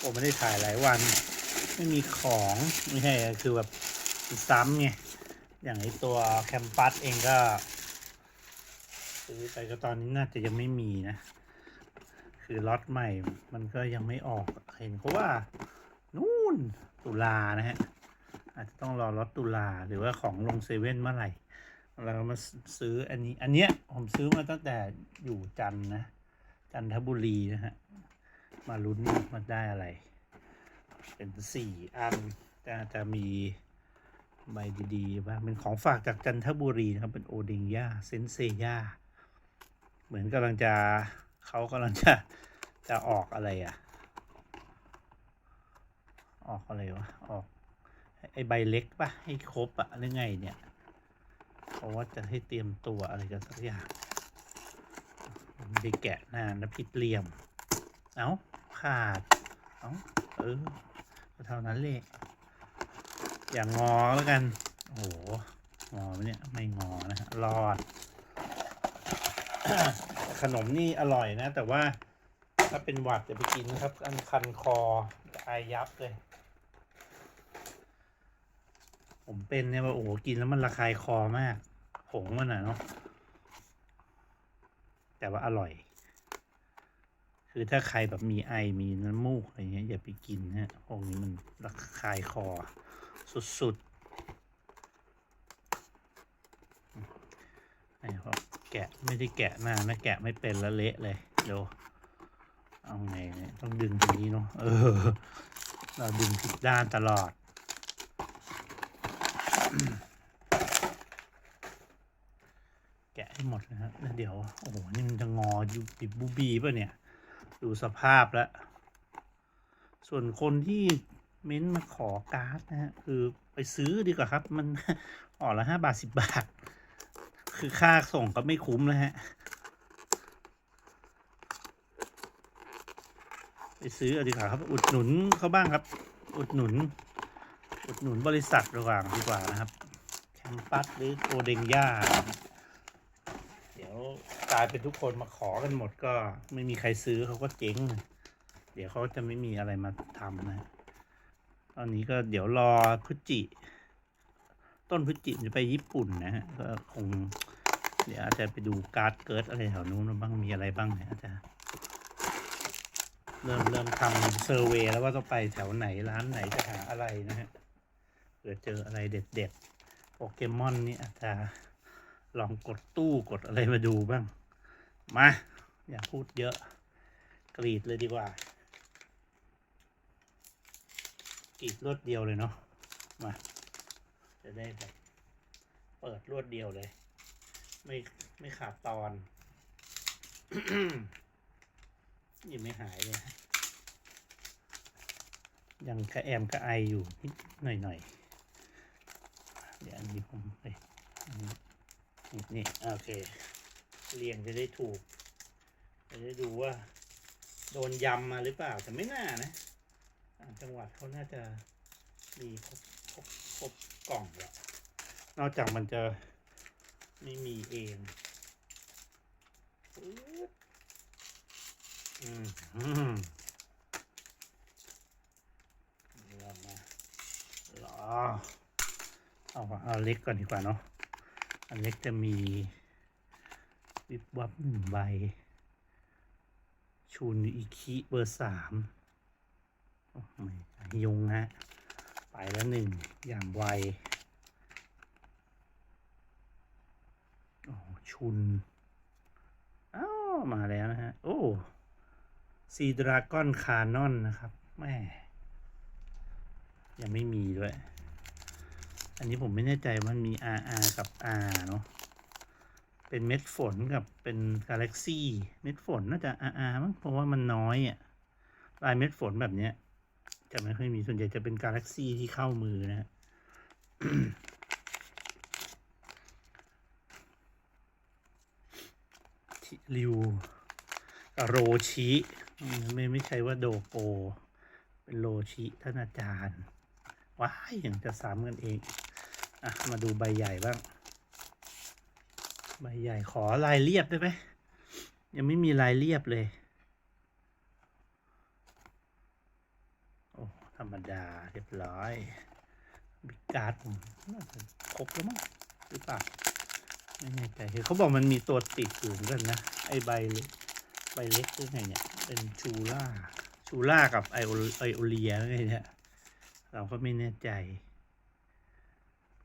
ผมไม่ได้ถ่ายหลายวัน ไม่มีของไม่ใช่คือแบบซ้ำไงอย่างไอตัวแคมปัสเองก็ซื้อไปก็ตอนนี้น่าจะยังไม่มีนะ คือล็อตใหม่มันก็ยังไม่ออกเห็นเพราะว่า นู่นตุลานะฮะ อาจจะต้องรอล็อตตุลาหรือว่าของลงเซเว่นเมื่อไหร่เรามาซื้ออันนี้ อันเนี้ยผมซื้อมาตั้งแต่อยู่จันนะ จันทบุรีนะฮะ มาลุ้นมันได้อะไร เป็นสี่อันจะจะมีใบดีๆบ้างเป็นของฝากจากจันทบุรีนะครับเป็นโอเดงย่าเซนเซย่าเหมือนกำลังจะเขากำลังจะจะออกอะไรอะ ออกอะไรวะ ออก ไอใบเล็กปะให้ครบอะหรือไงเนี่ยเพราะว่าจะให้เตรียมตัวอะไรกันสักอย่างไม่ได้แกะนานนะผิดเหลี่ยม เอ้า ขาดเอาเออเท่านั้นเลยอย่างงอแล้วกัน โอ้โห งอไเนี่ย ไม่งอนะฮะรอด ขนมนี่อร่อยนะ แต่ว่าถ้าเป็นหวัดจะไปกินนะครับ อันคันคอจะอายยับเลย ผมเป็นเนี่ยว่าโอ้โหกินแล้วมันระคายคอมาก ผงมันอะเนาะแต่ว่าอร่อย คือถ้าใครแบบมีไอมีน้ำมูกอะไรเงี้ยอย่าไปกินนะพวกนี้มันระคายคอสุดๆไอ้พอแกะไม่ได้แกะนานนะแกะไม่เป็นแล้วเละเลยเดี๋ยวเอาไงเนี่ยต้องดึงตรงนี้เนาะเออ เราดึงผิดด้านตลอดแกะให้หมดนะฮะแล้วเดี๋ยว โอ้โห นี่มันจะงออยู่ปิบบูบีป่ะเนี่ย ดูสภาพแล้ว ส่วนคนที่เม้นมาขอการ์ดนะฮะคือไปซื้อดีกว่าครับ มันออกละห้าบาทสิบบาท คือค่าส่งก็ไม่คุ้มแล้วฮะ ไปซื้ออาดีกว่าครับ อุดหนุนเขาบ้างครับ อุดหนุน อุดหนุนบริษัทระหว่างดีกว่านะครับ แคมปัสหรือโอเดงย่าเดี๋ยว กลายเป็นทุกคนมาขอกันหมดก็ไม่มีใครซื้อเขาก็เจ๊ง เดี๋ยวเขาจะไม่มีอะไรมาทำนะ ตอนนี้ก็เดี๋ยวรอพฤศจิ ต้นพฤศจิจะไปญี่ปุ่นนะฮะก็คง เดี๋ยวอาจจะไปดูการ์ดเกิร์ดอะไรแถวนู้นบ้างมีอะไรบ้างเนี่ยอาจจะเริ่มเริ่มทำเซอร์เวย์แล้วว่าต้องไปแถวไหนร้านไหนจะหาอะไรนะฮะเผื่อเจออะไรเด็ดๆโปเกมอนนี่อาจจะลองกดตู้กดอะไรมาดูบ้าง มา อย่าพูดเยอะ กรีดเลยดีกว่า กรีดรวดเดียวเลยเนาะมา จะได้แบบเปิดรวดเดียวเลย ไม่ไม่ขาดตอนยังไม่หายเลย ยังกระแอมกระไออยู่นิดหน่อยหน่อยเดี๋ยวอันนี้ผมไปนี่นี่โอเค เรียงจะได้ถูก จะได้ดูว่า โดนยำมาหรือเปล่า แต่ไม่น่านะต่างจังหวัดเขาน่าจะมีครบครบครบกล่องแหละนอกจากมันจะไม่มีเองอืมอืมเดี๋ยวมาหรอเอาเอาเล็กก่อนดีกว่าเนาะอันเล็กจะมี วิบวับหนึ่งใบ ชูนอิคิเบอร์สามไม่ยุงนะไปแล้วหนึ่ง อย่างไว โอ้ ชุน อ้าว มาแล้วนะฮะ โอ้ซีดราก้อนคานอนนะครับแม่ยังไม่มีด้วย อันนี้ผมไม่แน่ใจมันมี RR กับ R เนาะ เป็นเม็ดฝนกับเป็นกาแล็กซี่เม็ดฝนน่าจะ RR มั้งเพราะว่ามันน้อยอะลายเม็ดฝนแบบเนี้ย จะไม่ค่อยมีส่วนใหญ่จะเป็นกาแล็กซี่ที่เข้ามือนะฮะทิริวโรชิไม่ไม่ใช่ว่าโดโก เป็นโรชิท่านอาจารย์ ว้ายอยังจะซ้ำกันเอง อะ มาดูใบใหญ่บ้าง ใบใหญ่ขอลายเรียบได้ไหมยังไม่มีลายเรียบเลย โอ้ธรรมดาเรียบร้อยบิการ์ดผมน่าจะครบแล้วมั้งหรือเปล่าไม่แน่ใจเห็นเขาบอกมันมีตัวติดอยู่นกันนะ ไอใบใบเล็กหรือไงเนี่ย เป็นชูล่าชูล่ากับไอโอไอโอเลียหรือไงเนี่ยเราก็ไม่แน่ใจ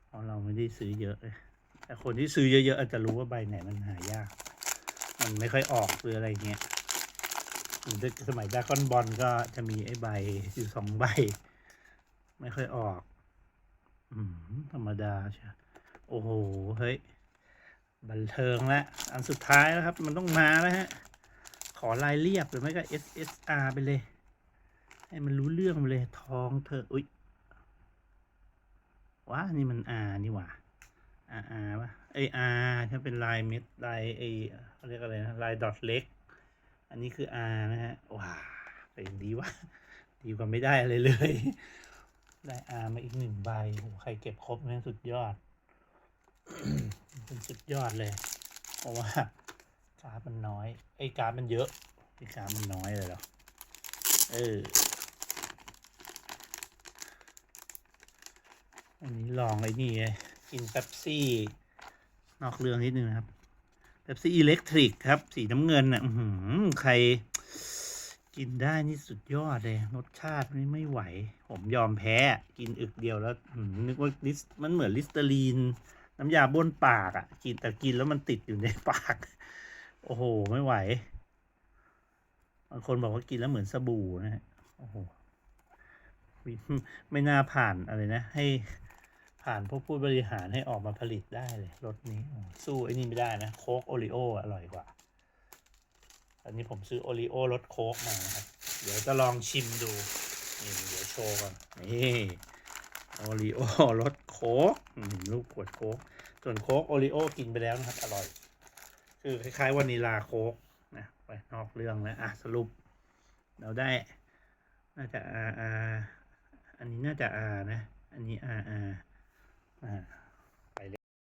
เพราะเราไม่ได้ซื้อเยอะเลย แต่คนที่ซื้อเยอะๆอาจจะรู้ว่าใบไหนมันหายาก มันไม่ค่อยออกหรืออะไรเงี้ยสมัยดากอนบอลก็จะมีไอ้ใบอยู่สองใบ ไม่ค่อยออก อืมธรรมดาใช่โอ้โห เฮ้ย บันเทิงแล้วอันสุดท้ายแล้วครับ มันต้องมาแล้วฮะ ขอลายเรียบหรือไม่ก็ SSR ไปเลย ให้มันรู้เรื่องไปเลย ทองเธอ อุ๊ยว้านี่มัน R นี่หว่า R R ป่ะไอ R ถ้าเป็นลายเม็ดลายไอเขาเรียกอะไรนะลายดอทเล็ก อันนี้คือ R นะฮะว้าเป็นดีวะดีกว่าไม่ได้อะไรเลย ได้ R มาอีกหนึ่งใบโหใครเก็บครบแม่งสุดยอดเป็นสุดยอดเลย เพราะว่าการ์ดมันน้อย ไอ้การ์ดมันเยอะไอ้การ์ดมันน้อยเลยเหรอเอออันนี้ลองไอ้นี่ไง กินเป๊ปซี่ นอกเรื่องนิดนึงนะครับเป๊ปซี่อิเล็กทริกครับ สีน้ำเงินอะใคร กินได้นี่สุดยอดเลย รสชาตินี่ไม่ไหว ผมยอมแพ้ กินอึกเดียวแล้วนึกว่าลิสมันเหมือนลิสเตอรีน น้ำยาบ้วนปากอะ กินแต่กินแล้วมันติดอยู่ในปาก โอ้โห ไม่ไหวบางคนบอกว่ากินแล้วเหมือนสบู่นะฮะโอ้โหไม่น่าผ่านอะไรนะ ให้ ผ่านพวกผู้บริหารให้ออกมาผลิตได้เลยรสนี้สู้ไอ้นี่ไม่ได้นะ โค้กโอริโออร่อยกว่า อันนี้ผมซื้อโอริโอรสโค้กมานะครับ เดี๋ยวจะลองชิมดูนี่เดี๋ยวโชว์ก่อนนี่โอริโอรสโค้กอืมลูกขวดโค้กส่วนโค้กโอริโอกินไปแล้วนะครับ อร่อย คือคล้ายๆวานิลาโค้กนะไปนอกเรื่องแล้วอะสรุป เราได้ น่าจะ R R อันนี้น่าจะ R นะ อันนี้ R R อ่า 嗯。